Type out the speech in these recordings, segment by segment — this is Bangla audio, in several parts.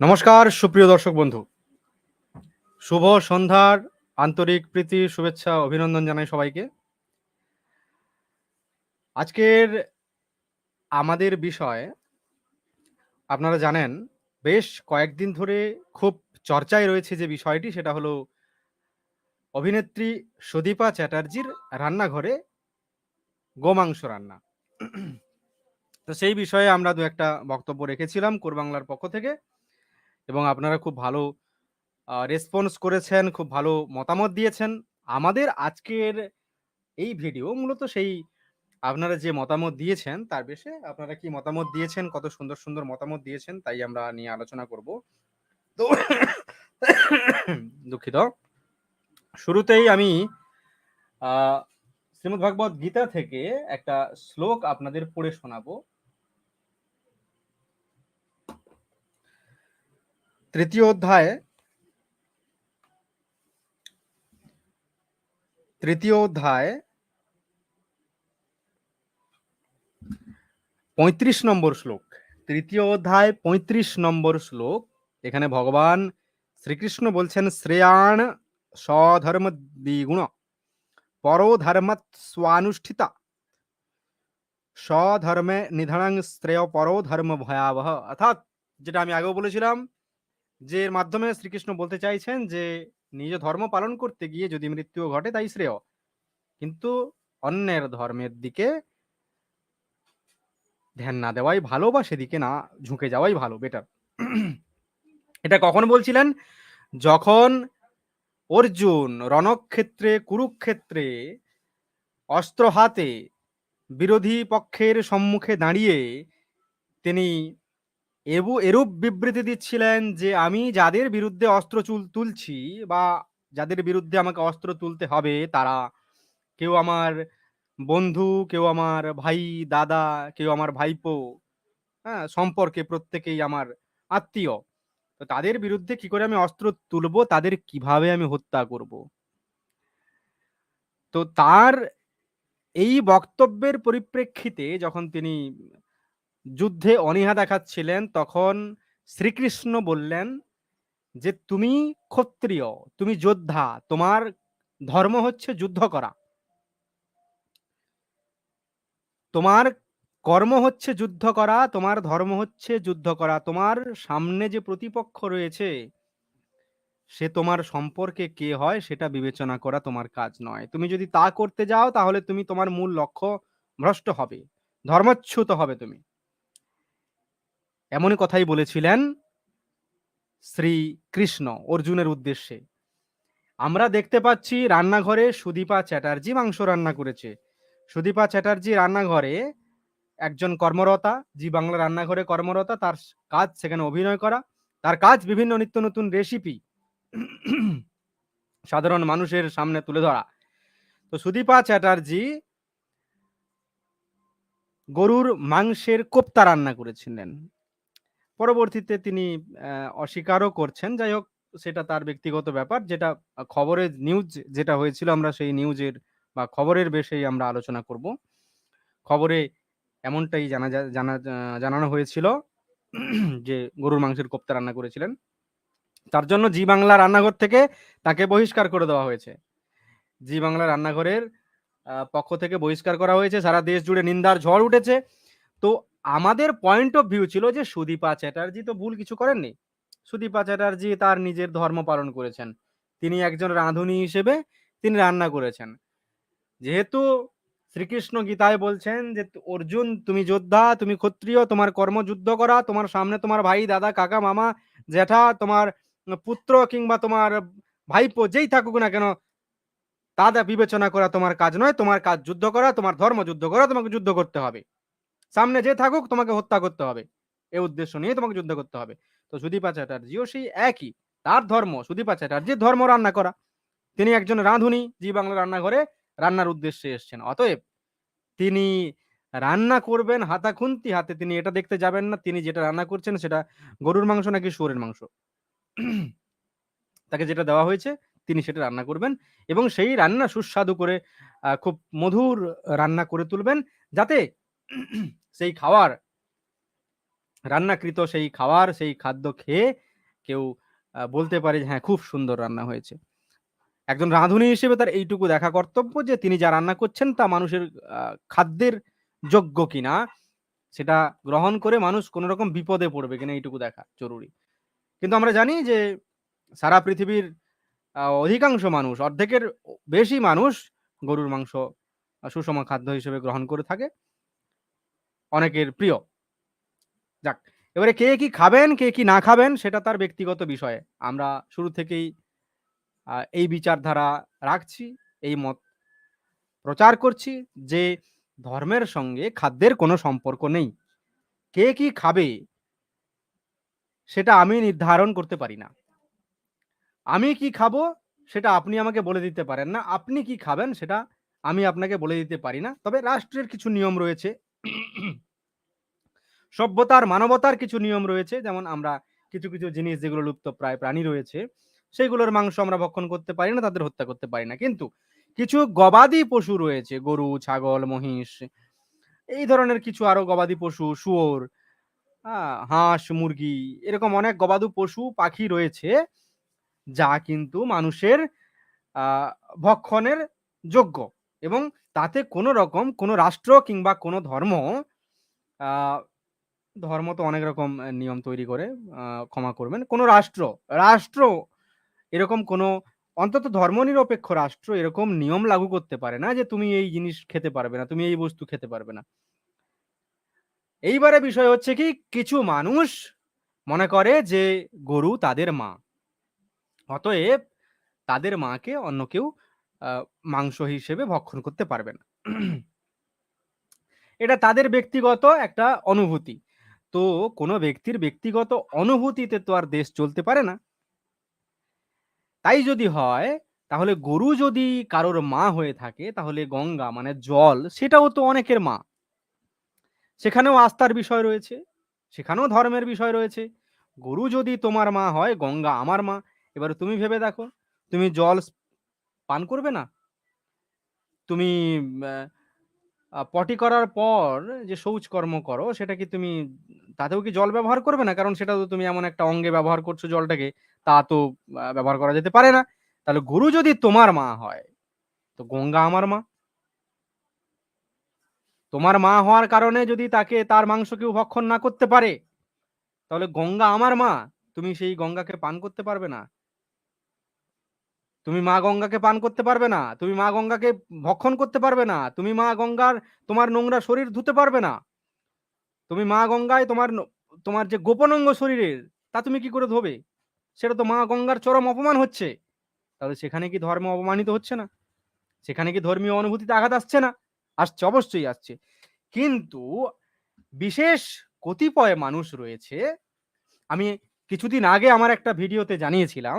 নমস্কার, সুপ্রিয় দর্শক বন্ধু। শুভ সন্ধ্যার আন্তরিক প্রীতি, শুভেচ্ছা, অভিনন্দন জানাই সবাইকে। আজকের আমাদের বিষয়, আপনারা জানেন, বেশ কয়েকদিন ধরে খুব চর্চায় রয়েছে যে বিষয়টি, সেটা হলো অভিনেত্রী সুদীপা চ্যাটার্জির রান্নাঘরে গোমাংস রান্না। তো সেই বিষয়ে আমরা দু একটা বক্তব্য রেখেছিলাম কোরবাংলার পক্ষ থেকে। এবং আপনারা খুব ভালো রেসপন্স করেছেন, খুব ভালো মতামত দিয়েছেন। আমাদের আজকের এই ভিডিও মূলত সেই আপনারা যে মতামত দিয়েছেন, তার বেশে আপনারা কি মতামত দিয়েছেন, কত সুন্দর সুন্দর মতামত দিয়েছেন, তাই আমরা নিয়ে আলোচনা করব। তো দুঃখিত। শুরুতেই আমি শ্রীমদ ভাগবত গীতা থেকে একটা শ্লোক আপনাদের পড়ে শোনাবো। তৃতীয় অধ্যায়। তৃতীয় অধ্যায়। পঁয়ত্রিশ নম্বর শ্লোক। তৃতীয় অধ্যায়, পঁয়ত্রিশ নম্বর শ্লোক। এখানে ভগবান শ্রীকৃষ্ণ বলছেন, শ্রেয়াণ স্বধর্ম দ্বিগুণ পরোধর্ম স্বানুষ্ঠিতা। স্বধর্মে নিধনাং শ্রেয় পরোধর্ম ভয়াবহ। অর্থাৎ যেটা আমি আগেও বলেছিলাম যে এর মাধ্যমে শ্রীকৃষ্ণ বলতে চাইছেন যে, নিজ ধর্ম পালন করতে গিয়ে যদি মৃত্যু ঘটে, তাই শ্রেয়। কিন্তু অন্যের ধর্মের দিকে ধ্যান না দেওয়াই ভালো বা সেদিকে না ঝুঁকে যাওয়াই ভালো বেটার এটা কখন বলছিলেন? যখন অর্জুন রণক্ষেত্রে, কুরুক্ষেত্রে অস্ত্র হাতে বিরোধী পক্ষের সম্মুখে দাঁড়িয়ে তিনি এবু, এরূপ বিবৃতি দিচ্ছিলেন যে, আমি যাদের বিরুদ্ধে অস্ত্র চুল, তুলছি বা যাদের বিরুদ্ধে আমাকে অস্ত্র তুলতে হবে, তারা কেউ আমার বন্ধু, কেউ আমার ভাই, দাদা, কেউ আমার ভাইপো হ্যাঁ সম্পর্কে প্রত্যেকেই আমার আত্মীয়, তো তাদের বিরুদ্ধে কি করে আমি অস্ত্র তুলব? তাদের কীভাবে আমি হত্যা করব? তো তার এই বক্তব্যের পরিপ্রেক্ষিতে যখন তিনি যুদ্ধে অনীহা দেখাচ্ছিলেন, তখন শ্রীকৃষ্ণ বললেন যে, তুমি ক্ষত্রিয়, তুমি যোদ্ধা, তোমার ধর্ম হচ্ছে যুদ্ধ করা। তোমার কর্ম হচ্ছে যুদ্ধ করা, তোমার ধর্ম হচ্ছে যুদ্ধ করা। তোমার সামনে যে প্রতিপক্ষ রয়েছে, সে তোমার সম্পর্কে কে হয় সেটা বিবেচনা করা তোমার কাজ নয়। তুমি যদি তা করতে যাও, তাহলে তুমি তোমার মূল লক্ষ্য ভ্রষ্ট হবে, ধর্মচ্যুত হবে তুমি। এমনই কথাই বলেছিলেন শ্রী কৃষ্ণ অর্জুনের উদ্দেশ্যে। আমরা দেখতে পাচ্ছি রান্নাঘরে সুদীপা চ্যাটার্জি মাংস রান্না করেছে। সুদীপা চ্যাটার্জি রান্নাঘরে একজন কর্মরতা, জি বাংলা রান্নাঘরে কর্মরতা, তার কাজ সেখানে অভিনয় করা, তার কাজ বিভিন্ন নিত্য নতুন রেসিপি সাধারণ মানুষের সামনে তুলে ধরা। তো সুদীপা চ্যাটার্জি গরুর মাংসের কোপ্তা রান্না করেছিলেন। পরবর্তীতে তিনি অস্বীকারও করছেন। যাই হোক, সেটা তার ব্যক্তিগত ব্যাপার। যেটা খবরের নিউজ যেটা হয়েছিল আমরা সেই নিউজের বা খবরের বেশেই আমরা আলোচনা করব। খবরে এমনটাই জানা জানা জানানো হয়েছিল যে গরুর মাংসের কোপ্তা রান্না করেছিলেন। তার জন্য জি বাংলা রান্নাঘর থেকে তাকে বহিষ্কার করে দেওয়া হয়েছে। জি বাংলা রান্নাঘরের পক্ষ থেকে বহিষ্কার করা হয়েছে। সারা দেশ জুড়ে নিন্দার ঝড় উঠেছে। তো আমাদের পয়েন্ট অফ ভিউ ছিল যে সুদীপা চ্যাটার্জি তো ভুল কিছু করেননি। সুদীপা চ্যাটার্জি তার নিজের ধর্ম পালন করেছেন। তিনি একজন রাঁধুনি হিসেবে তিনি রান্না করেছেন। যেহেতু শ্রীকৃষ্ণ গীতায় বলছেন যে, অর্জুন, তুমি যোদ্ধা, তুমি ক্ষত্রিয়, তোমার কর্মযুদ্ধ করা, তোমার সামনে তোমার ভাই, দাদা, কাকা, মামা, জ্যাঠা, তোমার পুত্র কিংবা তোমার ভাইপো, যেই থাকুক না কেন, তাদের বিবেচনা করা তোমার কাজ নয়, তোমার কাজ যুদ্ধ করা, তোমার ধর্ম যুদ্ধ করা, তোমাকে যুদ্ধ করতে হবে। সামনে যে থাকুক, তোমাকে হত্যা করতে হবে। এ উদ্দেশ্য নিয়ে তোমাকে যুদ্ধ করতে হবে। তো সুদীপা চ্যাটার্জিও সেই একই। তার ধর্ম, সুদীপা চ্যাটার্জির ধর্ম রান্না করা। তিনি একজন রাঁধুনি, জি বাংলা রান্নাঘরে রান্নার উদ্দেশ্যে এসছেন। অতএব তিনি রান্না করবেন হাতা খুন্তি হাতে। তিনি এটা দেখতে যাবেন না। তিনি যেটা রান্না করছেন সেটা গরুর মাংস নাকি শুয়োরের মাংস। তাকে যেটা দেওয়া হয়েছে, তিনি সেটা রান্না করবেন এবং সেই রান্না সুস্বাদু করে খুব মধুর রান্না করে তুলবেন। যাতে সেই খাওয়ার রান্নাকৃত সেই খাওয়ার সেই খাদ্য খেয়ে কেউ বলতে পারে যে হ্যাঁ, খুব সুন্দর রান্না হয়েছে। একজন রাঁধুনি হিসেবে তার এইটুকু দেখা কর্তব্য যে তিনি যা রান্না করছেন তা মানুষের খাদ্যের যোগ্য কিনা সেটা গ্রহণ করে মানুষ কোন রকম বিপদে পড়বে কিনা এইটুকু দেখা জরুরি। কিন্তু আমরা জানি যে সারা পৃথিবীর অধিকাংশ মানুষ অর্ধেকের বেশি মানুষ গরুর মাংস সুষম খাদ্য হিসেবে গ্রহণ করে থাকে। অনেকের প্রিয়। যাক, এবারে কে কি খাবেন, কে কি না খাবেন সেটা তার ব্যক্তিগত বিষয়ে আমরা শুরু থেকেই এই বিচারধারা রাখছি, এই মত প্রচার করছি যে ধর্মের সঙ্গে খাদ্যের কোনো সম্পর্ক নেই। কে কি খাবে সেটা আমি নির্ধারণ করতে পারি না। আমি কি খাব সেটা আপনি আমাকে বলে দিতে পারেন না। আপনি কি খাবেন সেটা আমি আপনাকে বলে দিতে পারি না। তবে রাষ্ট্রের কিছু নিয়ম রয়েছে। সভ্যতার, মানবতার কিছু নিয়ম রয়েছে। যেমন আমরা কিছু, কিছু জিনিস যেগুলো লুপ্তপ্রায় প্রাণী রয়েছে, সেগুলোর মাংস আমরা ভক্ষণ করতে পারি না, তাদের হত্যা করতে পারি না। কিন্তু কিছু গবাদি পশু রয়েছে, গরু, ছাগল, মহিষ এই ধরনের কিছু আরও গবাদি পশু, শুয়োর, হাঁস, মুরগি এরকম অনেক গবাদু পশু, পাখি রয়েছে যা কিন্তু মানুষের ভক্ষণের যোগ্য এবং তাতে কোনো রকম কোনো রাষ্ট্র কিংবা কোনো ধর্ম ধর্ম তো অনেক রকম নিয়ম তৈরি করে। ক্ষমা করবেন। কোনো রাষ্ট্র, রাষ্ট্র এরকম কোনো অন্তত ধর্মনিরপেক্ষ রাষ্ট্র এরকম নিয়ম লাগু করতে পারে না যে তুমি এই জিনিস খেতে পারবে না, তুমি এই বস্তু খেতে পারবে না। এইবারে বিষয় হচ্ছে কি কিছু মানুষ মনে করে যে গরু তাদের মা। অতএব তাদের মাকে অন্য কেউ মাংস হিসেবে ভক্ষণ করতে পারবে না। এটা তাদের ব্যক্তিগত একটা অনুভূতি। তো কোনো ব্যক্তির ব্যক্তিগত অনুভূতিতে তো আর দেশ চলতে পারে না। তাই যদি হয় তাহলে গরু যদি কারোর মা হয়ে থাকে তাহলে গঙ্গা মানে জল সেটাও তো অনেকের মা। সেখানেও আস্থার বিষয় রয়েছে, সেখানেও ধর্মের বিষয় রয়েছে। গরু যদি তোমার মা হয়, গঙ্গা আমার মা। এবারে তুমি ভেবে দেখো, তুমি জল পান করবে না? তুমি পটি করার পর যে শৌচকর্ম করো সেটা কি তুমি তাতেও কি জল ব্যবহার করবে না? কারণ সেটা তো তুমি এমন একটা অঙ্গে ব্যবহার করছ জলটাকে, তা তো ব্যবহার করা যেতে পারে না। তাহলে গুরু যদি তোমার মা হয়, তো গঙ্গা আমার মা। তোমার মা হওয়ার কারণে যদি তাকে তার মাংস কেউ ভক্ষণ না করতে পারে, তাহলে গঙ্গা আমার মা। তুমি সেই গঙ্গাকে পান করতে পারবে না। তুমি মা গঙ্গাকে পান করতে পারবে না। তুমি মা গঙ্গাকে ভক্ষণ করতে পারবে না। তুমি মা গঙ্গার তোমার নোংরা শরীর ধুতে পারবে না। তুমি মা গঙ্গায় তোমার তোমার যে গোপন অঙ্গ শরীরের, তা তুমি কি করে ধোবে? সেটা তো মা গঙ্গার চরম অপমান হচ্ছে। তাহলে সেখানে কি ধর্ম অপমানিত হচ্ছে না? সেখানে কি ধর্মীয় অনুভূতিতে আঘাত আসছে না? আসছে, অবশ্যই আসছে। কিন্তু বিশেষ কতিপয় মানুষ রয়েছে, আমি কিছুদিন আগে আমার একটা ভিডিওতে জানিয়েছিলাম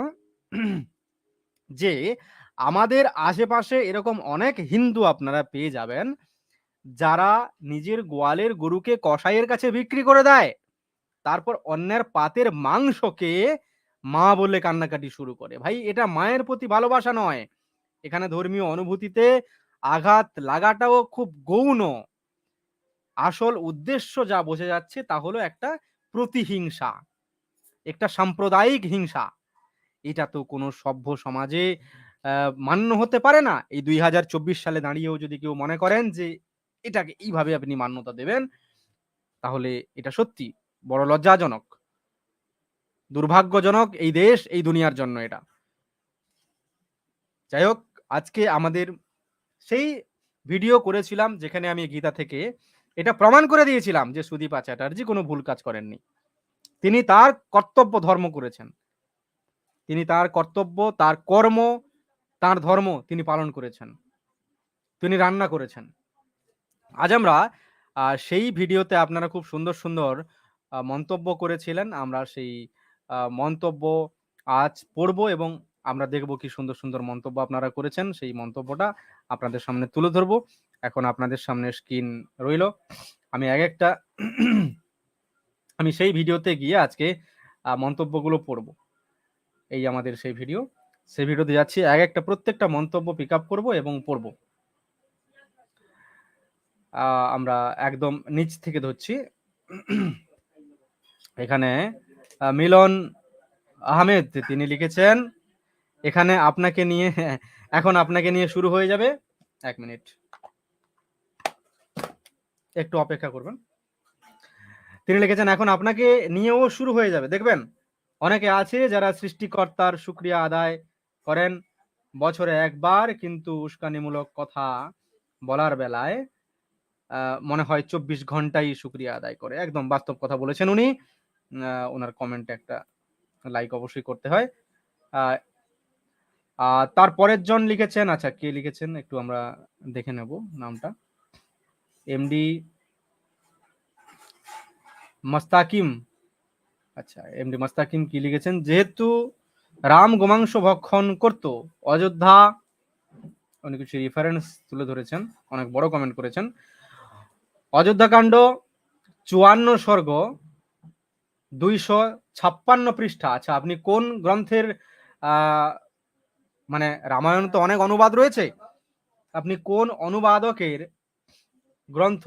যে আমাদের আশেপাশে এরকম অনেক হিন্দু আপনারা পেয়ে যাবেন, যারা নিজের গোয়ালের গরুকে কসাইয়ের কাছে বিক্রি করে দেয়। তারপর অন্যের পাতের মাংসকে মা বলে কান্নাকাটি শুরু করে। ভাই এটা মায়ের প্রতি ভালোবাসা নয়। এখানে ধর্মীয় অনুভূতিতে আঘাত লাগাটাও খুব গৌণ। আসল উদ্দেশ্য যা বোঝা যাচ্ছে তা হলো একটা প্রতিহিংসা। একটা সাম্প্রদায়িক হিংসা। এটা তো কোনো সভ্য সমাজে মান্য হতে পারে না। এই ২০২৪ সালে দাঁড়িয়েও যদি কেউ মনে করেন যে এটাকে এইভাবে আপনি মান্যতা দেবেন, তাহলে এটা সত্যি বড় লজ্জাজনক। দুর্ভাগ্যজনক এই দেশ, এই দুনিয়ার জন্য এটা। যাই হোক, আজকে আমাদের সেই ভিডিও করেছিলাম যেখানে আমি গীতা থেকে এটা প্রমাণ করে দিয়েছিলাম যে সুদীপা চ্যাটার্জি কোনো ভুল কাজ করেননি। তিনি তার কর্তব্য ধর্ম করেছেন। তিনি তার কর্তব্য, তার কর্ম, তার ধর্ম তিনি পালন করেছেন। তিনি রান্না করেছেন। আজ আমরা সেই ভিডিওতে আপনারা খুব সুন্দর, সুন্দর মন্তব্য করেছিলেন। আমরা সেই মন্তব্য আজ পড়ব এবং আমরা দেখব কি সুন্দর, সুন্দর মন্তব্য আপনারা করেছেন। সেই মন্তব্যটা আপনাদের সামনে তুলে ধরবো এখন আপনাদের সামনে স্ক্রিন রইল। আমি এক একটা আমি সেই ভিডিওতে গিয়ে আজকে মন্তব্যগুলো পড়ব। এই আমাদের সেই ভিডিও। সেই ভিডিওতে যাচ্ছি, এক একটা প্রত্যেকটা মন্তব্য পিক আপ করব এবং পড়ব। আমরা একদম নিচ থেকে ধরছি। এখানে মিলন আহমেদ, তিনি লিখেছেন, এখানে আপনাকে নিয়ে, এখন আপনাকে নিয়ে শুরু হয়ে যাবে এক মিনিট একটু অপেক্ষা করবেন তিনি লিখেছেন, এখন আপনাকে নিয়েও শুরু হয়ে যাবে দেখবেন অনেকে আছে যারা সৃষ্টিকর্তার শুক্রিয়া আদায় করেন বছরে একবার, কিন্তু উস্কানিমূলক কথা বলার বেলায় মনে হয় চব্বিশ ঘন্টাই শুক্রিয়া আদায় করে। একদম বাস্তব কথা বলেছেন উনি। ওনার কমেন্টে একটা লাইক অবশ্যই করতে হয়। তারপরের জন লিখেছেন আচ্ছা কে লিখেছেন? একটু আমরা দেখে নেব নামটা। এমডি মাস্তাকিম আচ্ছা এমডি মাস্তাকিম কি লিখেছেন? যেহেতু রাম গোমাংস ভক্ষণ করত, অযোধ্যা, অনেক কিছু রেফারেন্স তুলে ধরেছেন, অনেক বড় কমেন্ট করেছেন। অযোধ্যাকাণ্ড, চুয়ান্ন স্বর্গ, দুইশো ছাপ্পান্ন পৃষ্ঠা। আচ্ছা আপনি কোন গ্রন্থের মানে রামায়ণ তো অনেক অনুবাদ রয়েছে। আপনি কোন অনুবাদকের গ্রন্থ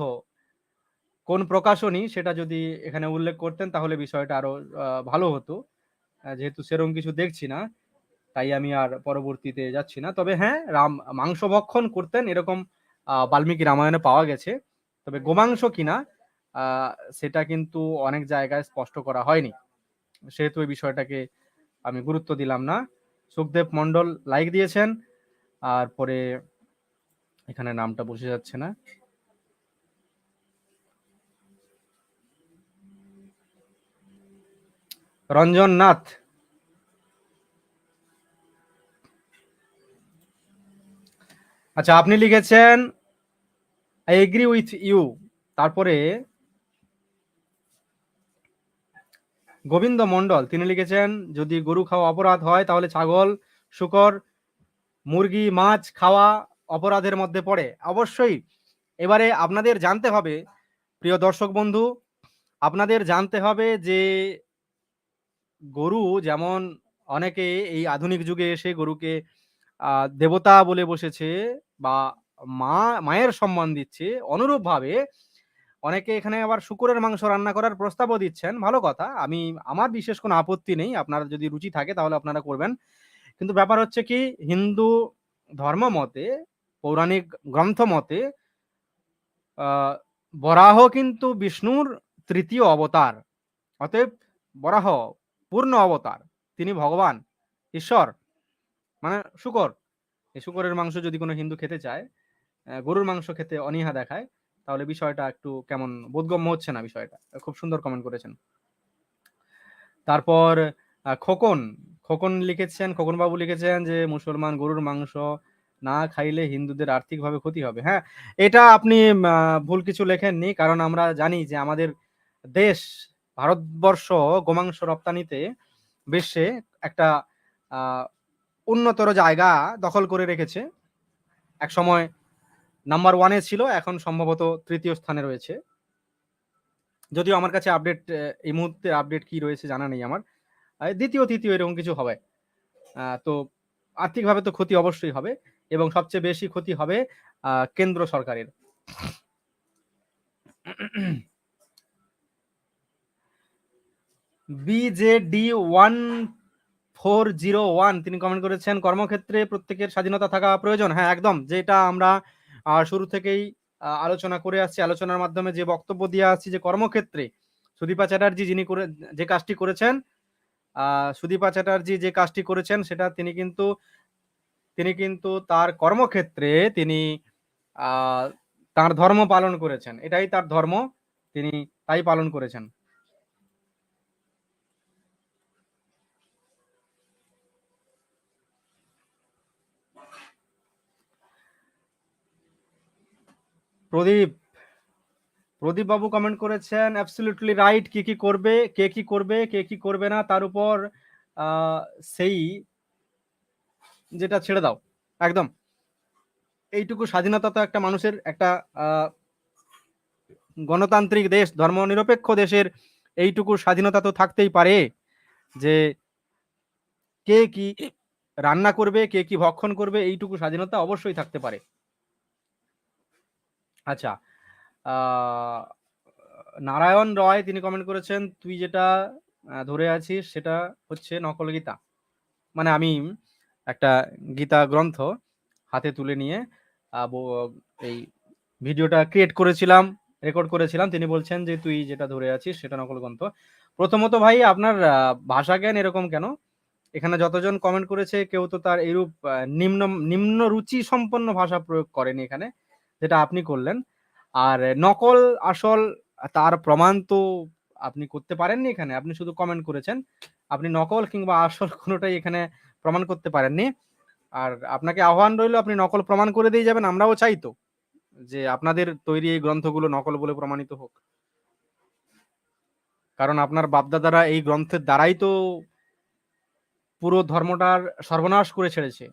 কোন প্রকাশনী সেটা যদি এখানে উল্লেখ করতেন তাহলে বিষয়টা আরও ভালো হতো। যেহেতু সেরকম কিছু দেখছি না, তাই আমি আর পরবর্তীতে যাচ্ছি না। তবে হ্যাঁ রাম, মাংস ভক্ষণ করতেন এরকম বাল্মীকি রামায়ণে পাওয়া গেছে। তবে গোমাংস কিনা সেটা কিন্তু অনেক জায়গায় স্পষ্ট করা হয়নি। সেহেতু এই বিষয়টাকে আমি গুরুত্ব দিলাম না। সুখদেব মন্ডল লাইক দিয়েছেন, আর পরে এখানে নামটা বসে যাচ্ছে না। রঞ্জন নাথ আচ্ছা আপনি লিখেছেন আই এগ্রি উইথ ইউ তারপরে গোবিন্দ মন্ডল তিনি লিখেছেন, যদি গরু খাওয়া অপরাধ হয়, তাহলে ছাগল, শুকর, মুরগি, মাছ খাওয়া অপরাধের মধ্যে পড়ে। অবশ্যই, এবারে আপনাদের জানতে হবে, প্রিয় দর্শক বন্ধু, আপনাদের জানতে হবে যে গরু যেমন অনেকে এই আধুনিক যুগে এসে গরুকে দেবতা বলে বসেছে বা মা, মায়ের সম্মান দিচ্ছে, অনুরূপভাবে অনেকে এখানে আবার শুকুরের মাংস রান্না করার প্রস্তাবও দিচ্ছেন। ভালো কথা, আমি, আমার বিশেষ কোনো আপত্তি নেই, আপনার যদি রুচি থাকে তাহলে আপনারা করবেন। কিন্তু ব্যাপার হচ্ছে কি, হিন্দু ধর্ম মতে, পৌরাণিক গ্রন্থ মতে বরাহ কিন্তু বিষ্ণুর তৃতীয় অবতার, অতএব বরাহ পূর্ণ অবতার। তিনি ভগবান। ঈশ্বর। মানে শুকর। এই শুকরের মাংস যদি কোনো হিন্দু খেতে চায় গরুর মাংস খেতে অনীহা দেখায়, তাহলে বিষয়টা একটু কেমন বোধগম্য হচ্ছে না বিষয়টা। খুব সুন্দর কমেন্ট করেছেন। তারপর খোকন। খোকন লিখেছেন খোকন বাবু লিখেছেন যে, মুসলমান গরুর মাংস না খাইলে হিন্দুদের আর্থিকভাবে ক্ষতি হবে। হ্যাঁ এটা আপনি ভুল কিছু লেখেননি, কারণ আমরা জানি যে আমাদের দেশ ভারতবর্ষ গোমাংস রপ্তানিতে বিশ্বে একটা উন্নতর জায়গা দখল করে রেখেছে। এক সময় নাম্বার ওয়ানে ছিল, এখন সম্ভবত তৃতীয় স্থানে রয়েছে। যদিও আমার কাছে আপডেট এই মুহূর্তে আপডেট কি রয়েছে জানা নেই আমার। দ্বিতীয়, তৃতীয় এরকম কিছু হবে। তো আর্থিকভাবে তো ক্ষতি অবশ্যই হবে এবং সবচেয়ে বেশি ক্ষতি হবে কেন্দ্র সরকারের। BJD one four zero one তিনি কমেন্ট করেছেন, কর্মক্ষেত্রে প্রত্যেকের স্বাধীনতা থাকা প্রয়োজন? হ্যাঁ একদম। যেটা আমরা শুরু থেকেই আলোচনা করে আসছি, আলোচনার মাধ্যমে যে বক্তব্য দিয়ে আসছি যে কর্মক্ষেত্রে সুদীপা চ্যাটার্জি যিনি করে, যে কাজটি করেছেন সুদীপা চ্যাটার্জি যে কাজটি করেছেন, সেটা তিনি কিন্তু তিনি কিন্তু তার কর্মক্ষেত্রে তিনি তার ধর্ম পালন করেছেন। এটাই তার ধর্ম, তিনি তাই পালন করেছেন। প্রদীপ প্রদীপ বাবু কমেন্ট করেছেন অ্যাবসলিউটলি রাইট কি কি করবে, কে কি করবে, কে কি করবে না, তার উপর সেই, যেটা ছেড়ে দাও, একদম। এইটুকু স্বাধীনতা তো একটা মানুষের একটা গণতান্ত্রিক দেশ, ধর্মনিরপেক্ষ দেশের এইটুকু স্বাধীনতা তো থাকতেই পারে, যে কে কি রান্না করবে, কে কি ভক্ষণ করবে, এইটুকু স্বাধীনতা অবশ্যই থাকতে পারে। আচ্ছা নারায়ণ রয় তিনি কমেন্ট করেছেন তুই যেটা ধরে আছিস সেটা হচ্ছে নকল গীতা। মানে আমি একটা গীতা গ্রন্থ হাতে তুলে নিয়ে এই ভিডিওটা ক্রিয়েট করেছিলাম, রেকর্ড করেছিলাম। তিনি বলছেন যে, "তুই যেটা ধরে আছিস সেটা নকল গ্রন্থ।" প্রথমত ভাই আপনার ভাষা জ্ঞান এরকম কেন? এখানে যতজন কমেন্ট করেছে কেউ তো তার এরূপ নিম্ন নিম্ন রুচি সম্পন্ন ভাষা প্রয়োগ করেনি এখানে। যেটা আপনি করলেন। আর নকল আসল তার প্রমাণ তো আপনি করতে পারেননি এখানে। আপনি শুধু কমেন্ট করেছেন। আপনি নকল কিংবা আসল কোনোটাই এখানে প্রমাণ করতে পারেননি। আর আপনাকে আহ্বান রইল, আপনি নকল প্রমাণ করে দিয়ে যাবেন। আমরাও চাই তো যে আপনাদের তৈরি এই গ্রন্থগুলো নকল বলে প্রমাণিত হোক। কারণ আপনার বাপ-দাদারা এই গ্রন্থের দ্বারাই তো পুরো ধর্মটার সর্বনাশ করে ছেড়েছে।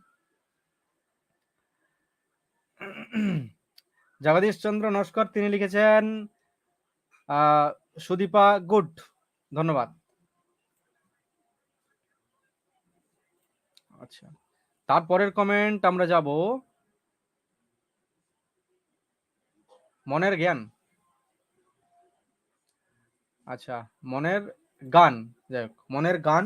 জগদীশ চন্দ্র নস্কর তিনি লিখেছেন সুদীপা গুড। ধন্যবাদ। আচ্ছা। তারপরের কমেন্ট আমরা যাব মনের জ্ঞান। আচ্ছা, মনের গান। যাই হোক, মনের গান।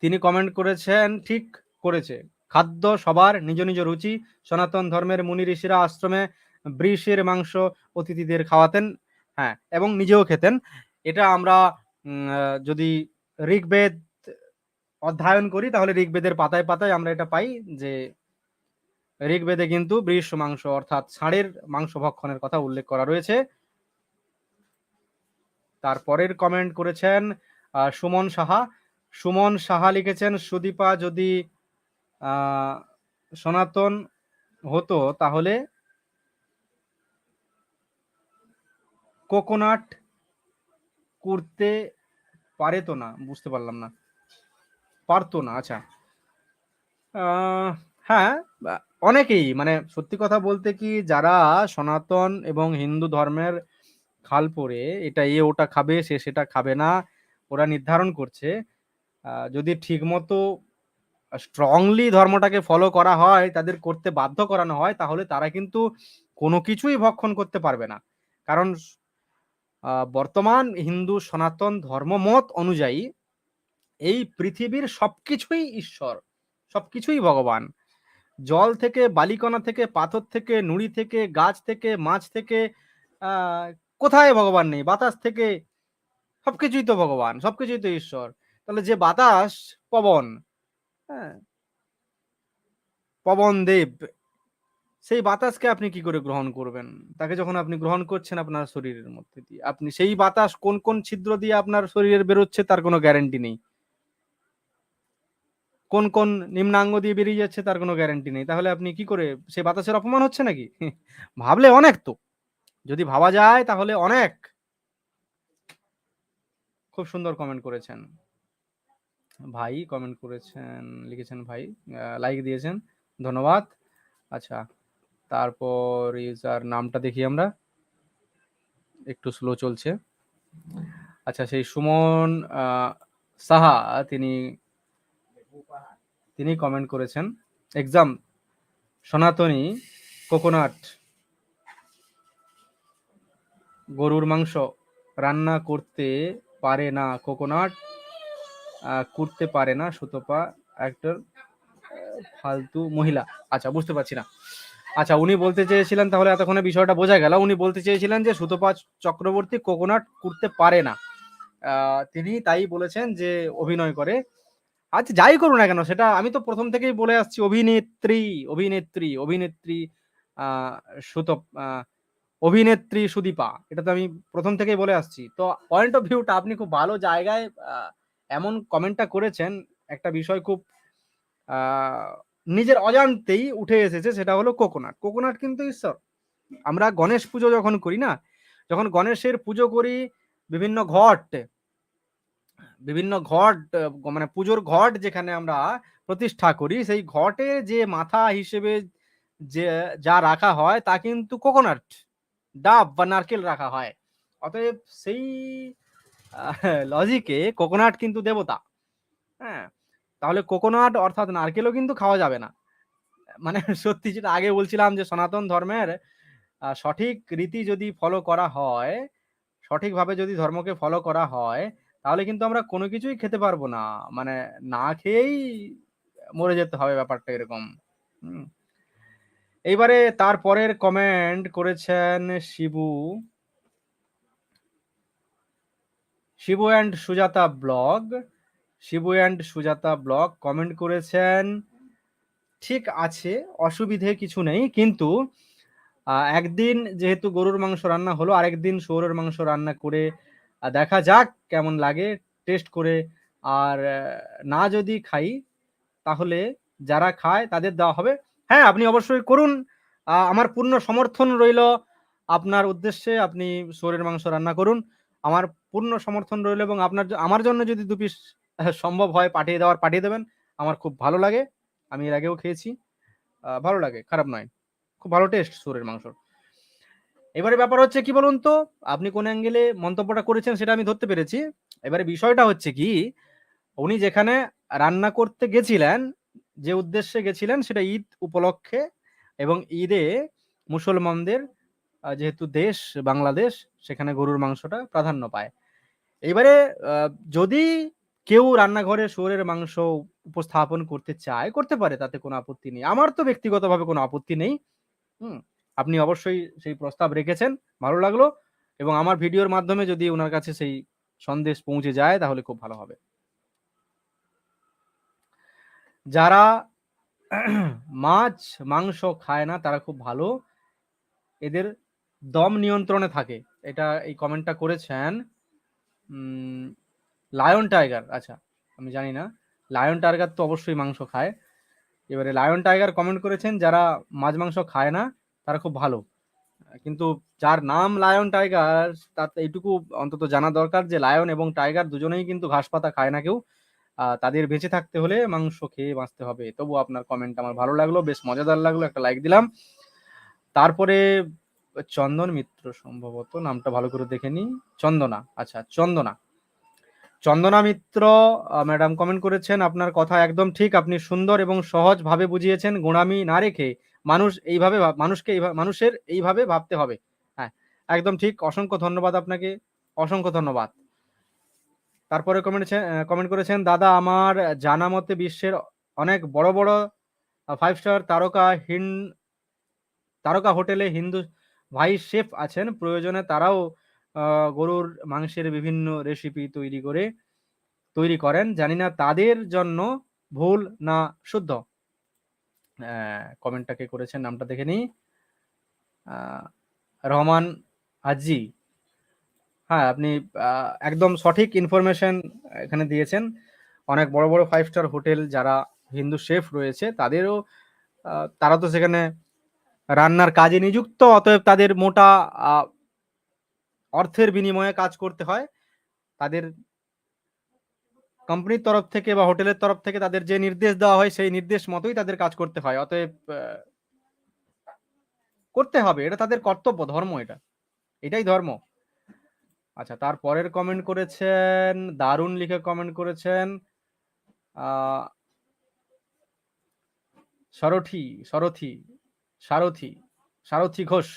তিনি কমেন্ট করেছেন, ঠিক করেছে। খাদ্য সবার নিজ, নিজ রুচি। সনাতন ধর্মের মুনি ঋষিরা আশ্রমে বৃষের মাংস অতিথিদের খাওয়াতেন। হ্যাঁ, এবং নিজেও খেতেন। এটা আমরা যদি ঋগ্বেদ অধ্যয়ন করি তাহলে ঋগ্বেদের পাতায়, পাতায় আমরা এটা পাই যে ঋগ্বেদে কিন্তু বৃষ মাংস অর্থাৎ ষাঁড়ের মাংস ভক্ষণের কথা উল্লেখ করা রয়েছে। তারপরের কমেন্ট করেছেন সুমন সাহা। সুমন সাহা লিখেছেন, "সুদীপা যদি সনাতন হতো তাহলে" কোকোনাট করতে পারে তো না। বুঝতে পারলাম না। পারতো না, আচ্ছা। হ্যাঁ, অনেকেই মানে সত্যি কথা বলতে কি যারা সনাতন এবং হিন্দু ধর্মের খাল পরে এটা এ ওটা খাবে, সে সেটা খাবে না। ওরা নির্ধারণ করছে। যদি ঠিকমতো স্ট্রংলি ধর্মটাকে ফলো করা হয়, তাদের করতে বাধ্য করানো হয় তাহলে তারা কিন্তু কোনো কিছুই ভক্ষণ করতে পারবে না। কারণ বর্তমান হিন্দু সনাতন ধর্মমত অনুযায়ী এই পৃথিবীর সবকিছুই ঈশ্বর। সবকিছুই ভগবান। জল থেকে, বালিকণা থেকে, পাথর থেকে, নুড়ি থেকে, গাছ থেকে, মাছ থেকে কোথায় ভগবান নেই? বাতাস থেকে সবকিছুই তো ভগবান। সবকিছুই তো ঈশ্বর। তাহলে যে বাতাস, পবন, হ্যাঁ? পবনদেব, সেই বাতাসকে আপনি কি করে গ্রহণ করবেন? তাকে যখন আপনি গ্রহণ করছেন আপনার শরীরের মধ্যে দিয়ে, আপনি সেই বাতাস কোন, কোন ছিদ্র দিয়ে আপনার শরীরে বেরোচ্ছে তার কোনো গ্যারেন্টি নেই। কোন, কোন নিম্নাঙ্গ দিয়ে বেরিয়ে যাচ্ছে তার কোনো গ্যারেন্টি নেই। তাহলে আপনি কি করে সেই বাতাসের অপমান হচ্ছে নাকি? ভাবলে অনেক তো। যদি ভাবা যায় তাহলে অনেক। খুব সুন্দর কমেন্ট করেছেন। ভাই কমেন্ট করেছেন, লিখেছেন ভাই। লাইক দিয়েছেন। ধন্যবাদ। আচ্ছা, তারপর ইউজার নামটা দেখি আমরা। একটু স্লো চলছে। আচ্ছা, সেই সুমন সাহা তিনি তিনি কমেন্ট করেছেন, এক্সাম সনাতনী কোকোনাট গরুর মাংস রান্না করতে পারে না কোকোনাট আ কুড়তে পারে না সুতপা একটার ফালতু মহিলা। আচ্ছা, বুঝতে পারছি না। আচ্ছা, উনি বলতে চেয়েছিলেন তাহলে এতক্ষণে বিষয়টা বোঝা গেল। উনি বলতে চেয়েছিলেন যে সুতপা চক্রবর্তী কোকোনাট করতে পারে না। তিনি তাই বলেছেন যে অভিনয় করে। আচ্ছা, যাই করুন না কেন সেটা আমি তো প্রথম থেকেই বলে আসছি অভিনেত্রী, অভিনেত্রী, অভিনেত্রী আ সুতপ অভিনেত্রী সুদীপা। এটা তো আমি প্রথম থেকেই বলে আসছি। তো পয়েন্ট অফ ভিউটা আপনি খুব ভালো জায়গায় এমন কমেন্টটা করেছেন, একটা বিষয় খুব নিজের অজান্তেই উঠে এসেছে সেটা হলো কোকোনাট। কোকোনাট কিন্তু ঈশ্বর। আমরা গণেশ পুজো যখন করি না? যখন গণেশের পুজো করি বিভিন্ন ঘট বিভিন্ন ঘট মানে পুজোর ঘট যেখানে আমরা প্রতিষ্ঠা করি সেই ঘটে যে মাথা হিসেবে যে যা রাখা হয় তা কিন্তু কোকোনাট, ডাব বা নারকেল রাখা হয়। অতএব সেই লজিকে কোকোনাট কিন্তু দেবতা। হ্যাঁ? তাহলে কোকোনাট অর্থাৎ নারকেলও কিন্তু খাওয়া যাবে না। মানে সত্যি যেটা আগে বলছিলাম যে সনাতন ধর্মের সঠিক রীতি যদি ফলো করা হয়, সঠিকভাবে যদি ধর্মকে ফলো করা হয়, তাহলে কিন্তু আমরা কোনো কিছুই খেতে পারব না। মানে না খেয়েই মরে যেতে হবে ব্যাপারটা এরকম। এইবারে তারপরের কমেন্ট করেছেন Shibu. Shibu and Sujata blog. Shibu and Sujata blog comment করেছেন। ঠিক আছে, অসুবিধে কিছু নেই, কিন্তু একদিন যেহেতু গরুর মাংস রান্না হলো, আরেকদিন শুয়োরের মাংস রান্না করে দেখা যাক কেমন লাগে টেস্ট করে। আর না যদি খাই, তাহলে যারা খায় তাদের দেওয়া হবে। হ্যাঁ আপনি অবশ্যই করুন। আমার পূর্ণ সমর্থন রইল আপনার উদ্দেশ্যে, আপনি শুয়োরের মাংস রান্না করুন। আমার পূর্ণ সমর্থন রইল এবং আপনার আমার জন্য যদি দু পিস সম্ভব হয় পাঠিয়ে দেওয়ার, পাঠিয়ে দেবেন। আমার খুব ভালো লাগে। আমি এর আগেও খেয়েছি। ভালো লাগে, খারাপ নয়। খুব ভালো টেস্ট সুরের মাংস। এবারে ব্যাপার হচ্ছে কি বলুন তো? আপনি কোন অ্যাঙ্গেলে মন্তব্যটা করেছেন সেটা আমি ধরতে পেরেছি। এবারে বিষয়টা হচ্ছে কি, উনি যেখানে রান্না করতে গেছিলেন, যে উদ্দেশ্যে গেছিলেন সেটা ঈদ উপলক্ষে এবং ঈদে মুসলমানদের যেহেতু দেশ বাংলাদেশ, সেখানে গরুর মাংসটা প্রাধান্য পায়। এবারে যদি কেউ রান্নাঘরে শুয়োরের মাংস উপস্থাপন করতে চায়, করতে পারে, তাতে কোনো আপত্তি নেই। আমার তো ব্যক্তিগতভাবে কোনো আপত্তি নেই। হুম, আপনি অবশ্যই সেই প্রস্তাব রেখেছেন, ভালো লাগল এবং আমার ভিডিওর মাধ্যমে যদি ওনার কাছে সেই সন্দেশ পৌঁছে যায়, তাহলে খুব ভালো হবে। যারা মাছ, মাংস খায় না, তারা খুব ভালো। এদের দম নিয়ন্ত্রণে থাকে। এটা এই কমেন্টটা করেছেন। লায়ন টাইগার আচ্ছা আমি জানি না। লায়ন টাইগার তো অবশ্যই মাংস খায়। এবারে লায়ন টাইগার কমেন্ট করেছেন, যারা মাছ মাংস খায় না, তারা খুব ভালো। কিন্তু যার নাম লায়ন টাইগার তার এইটুকু অন্তত জানা দরকার যে লায়ন এবং টাইগার দুজনেই কিন্তু ঘাস পাতা খায় না কেউ। তাদের বেঁচে থাকতে হলে মাংস খেয়ে বাঁচতে হবে। তবু আপনার কমেন্ট আমার ভালো লাগল, বেশ মজাদার লাগল, একটা লাইক দিলাম। তারপরে চন্দন মিত্র সম্ভবত, নামটা ভালো করে দেখে নি চন্দনা আচ্ছা চন্দনা। চন্দনা মিত্র ম্যাডাম কমেন্ট করেছেন, আপনার কথা একদম ঠিক, আপনি সুন্দর এবং সহজ ভাবে বুঝিয়েছেন গোড়ামি না রেখে মানুষ এইভাবে মানুষকে মানুষের এইভাবে ভাবতে হবে। হ্যাঁ একদম ঠিক, অসংখ্য ধন্যবাদ আপনাকে, অসংখ্য ধন্যবাদ। তারপরে কমেন্ট কমেন্ট করেছেন, দাদা, আমার জানা মতে বিশ্বের অনেক বড় বড় ফাইভ স্টার তারকা হিন, তারকা হোটেলে হিন্দু ভাই শেফ আছেন, প্রয়োজনে তারাও গরুর মাংসের বিভিন্ন রেসিপি তৈরি করে তৈরি করেন। জানি না তাদের জন্য ভুল না শুদ্ধ। কমেন্টটাকে করেছেন, নামটা দেখে নিই। রহমান হাজি। হ্যাঁ আপনি একদম সঠিক ইনফরমেশন এখানে দিয়েছেন। অনেক বড় বড় ফাইভ স্টার হোটেল যারা হিন্দু শেফ রয়েছে, তাদেরও তারা তো সেখানে রান্নার কাজে নিযুক্ত, অতএব তাদের মোটা অর্থের বিনিময়ে কাজ করতে হয়। তাদের কোম্পানির তরফ থেকে বা হোটেলের তরফ থেকে তাদের যে নির্দেশ দেওয়া হয়, সেই নির্দেশ মতোই তাদের কাজ করতে হয়। অতএব করতে হবে। এটা তাদের কর্তব্য, ধর্ম এটা। এটাই ধর্ম। আচ্ছা তারপরের কমেন্ট করেছেন, দারুণ লিখে কমেন্ট করেছেন সরথি সরথি, সারথি সারথি ঘোষ।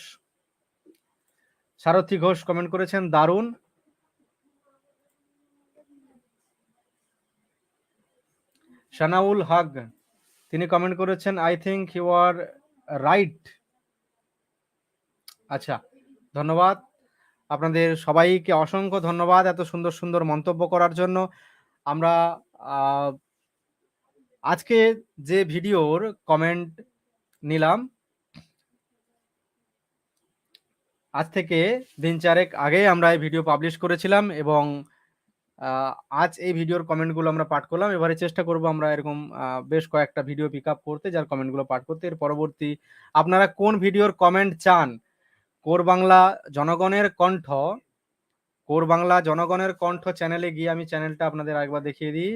সারথি ঘোষ কমেন্ট করেছেন, দারুণ। শানাউল হক, তিনি কমেন্ট করেছেন I think you are right আচ্ছা ধন্যবাদ। আপনাদের সবাইকে অসংখ্য ধন্যবাদ এত সুন্দর সুন্দর মন্তব্য করার জন্য। আমরা আজকে যে ভিডিওর কমেন্ট নিলাম আজ থেকে দিন চারেক আগে আমরা এই ভিডিও পাবলিশ করেছিলাম এবং আজ এই ভিডিওর কমেন্টগুলো আমরা পাঠ করলাম। এবারে চেষ্টা করব আমরা এরকম বেশ কয়েকটা ভিডিও পিক আপ করতে, যার কমেন্টগুলো পাঠ করতে। এর পরবর্তী আপনারা কোন ভিডিওর কমেন্ট চান? কোর বাংলা জনগণের কণ্ঠ, কোর বাংলা জনগণের কণ্ঠ চ্যানেলে গিয়ে আমি চ্যানেলটা আপনাদের একবার দেখিয়ে দিই।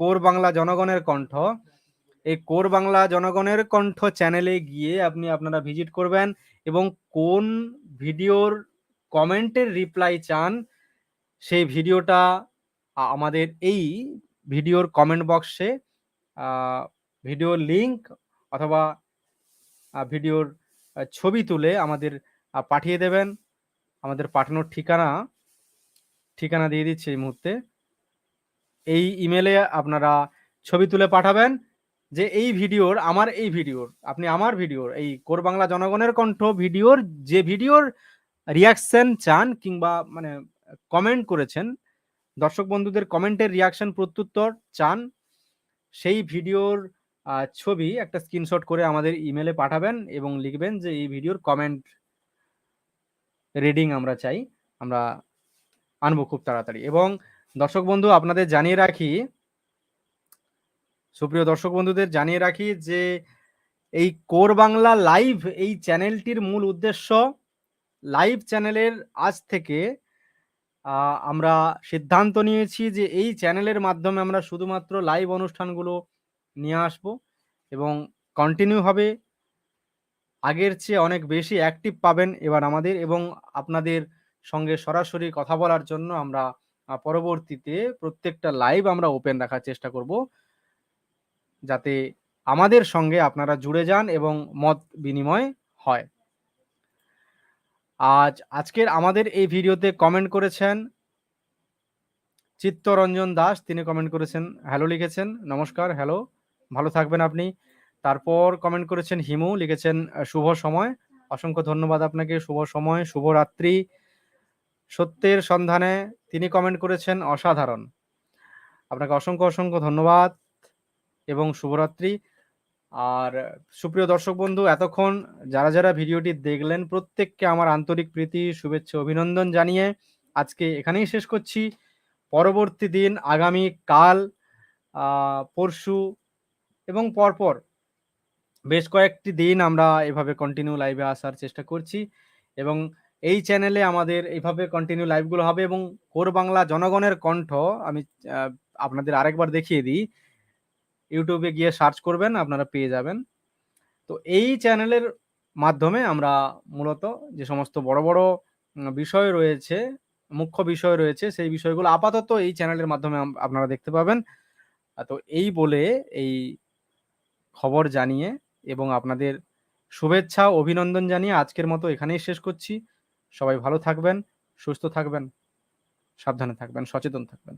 কোর বাংলা জনগণের কণ্ঠ এই কোর বাংলা জনগণের কণ্ঠ চ্যানেলে গিয়ে আপনি আপনারা ভিজিট করবেন এবং কোন ভিডিওর কমেন্টের রিপ্লাই চান, সেই ভিডিওটা আমাদের এই ভিডিওর কমেন্ট বক্সে ভিডিওর লিংক অথবা ভিডিওর ছবি তুলে আমাদের পাঠিয়ে দেবেন আমাদের পাঠানোর ঠিকানা ঠিকানা দিয়ে দিচ্ছি এই মুহূর্তে। এই ইমেইলে আপনারা ছবি তুলে পাঠাবেন যে এই ভিডিওর আমার এই ভিডিওর আপনি আমার ভিডিওর এই কোর বাংলা জনগণের কণ্ঠ ভিডিওর যে ভিডিওর রিঅ্যাকশন চান কিংবা মানে কমেন্ট করেছেন, দর্শক বন্ধুদের কমেন্টের রিঅ্যাকশন প্রত্যুত্তর চান, সেই ভিডিওর ছবি একটা স্ক্রিনশট করে আমাদের ইমেলে পাঠাবেন এবং লিখবেন যে এই ভিডিওর কমেন্ট রিডিং আমরা চাই। আমরা আনব খুব তাড়াতাড়ি এবং দর্শক বন্ধু আপনাদের জানিয়ে রাখি সুপ্রিয় দর্শক বন্ধুদের, জানিয়ে রাখি যে এই কোর বাংলা লাইভ এই চ্যানেলটির মূল উদ্দেশ্য লাইভ চ্যানেলের আজ থেকে আমরা সিদ্ধান্ত নিয়েছি যে এই চ্যানেলের মাধ্যমে আমরা শুধুমাত্র লাইভ অনুষ্ঠানগুলো নিয়ে আসব এবং কন্টিনিউ হবে। আগের চেয়ে অনেক বেশি অ্যাক্টিভ পাবেন এবার আমাদের এবং আপনাদের সঙ্গে সরাসরি কথা বলার জন্য আমরা পরবর্তীতে প্রত্যেকটা লাইভ আমরা ওপেন রাখার চেষ্টা করব। যাতে আমাদের সঙ্গে আপনারা জুড়ে যান এবং মত বিনিময় হয়। আজ আজকের আমাদের এই ভিডিওতে কমেন্ট করেছেন চিত্তরঞ্জন দাস তিনি কমেন্ট করেছেন, হ্যালো লিখেছেন, নমস্কার, হ্যালো, ভালো থাকবেন আপনি। তারপর কমেন্ট করেছেন হিমু লিখেছেন শুভ সময়। অসংখ্য ধন্যবাদ আপনাকে। শুভ সময়, শুভরাত্রি। সত্যের সন্ধানে তিনি কমেন্ট করেছেন অসাধারণ। আপনাকে অসংখ্য, অসংখ্য ধন্যবাদ এবং শুভরাত্রি। আর সুপ্রিয় দর্শক বন্ধু এতক্ষণ যারা, যারা ভিডিওটি দেখলেন প্রত্যেককে আমার আন্তরিক প্রীতি, শুভেচ্ছা, অভিনন্দন জানিয়ে আজকে এখানেই শেষ করছি। পরবর্তী দিন আগামী কাল, পরশু এবং পরপর বেশ কয়েকটি দিন আমরা এভাবে কন্টিনিউ লাইভে আসার চেষ্টা করছি এবং এই চ্যানেলে আমাদের এইভাবে কন্টিনিউ লাইভগুলো হবে এবং কোর বাংলা জনগণের কণ্ঠ আমি আপনাদের আরেকবার দেখিয়ে দিই। ইউটিউবে গিয়ে সার্চ করবেন আপনারা পেয়ে যাবেন। তো এই চ্যানেলের মাধ্যমে আমরা মূলত যে সমস্ত বড়, বড় বিষয় রয়েছে, মুখ্য বিষয় রয়েছে সেই বিষয়গুলো আপাতত এই চ্যানেলের মাধ্যমে আপনারা দেখতে পাবেন। তো এই বলে এই খবর জানিয়ে এবং আপনাদের শুভেচ্ছা, অভিনন্দন জানিয়ে আজকের মতো এখানেই শেষ করছি। সবাই ভালো থাকবেন, সুস্থ থাকবেন, সাবধানে থাকবেন, সচেতন থাকবেন।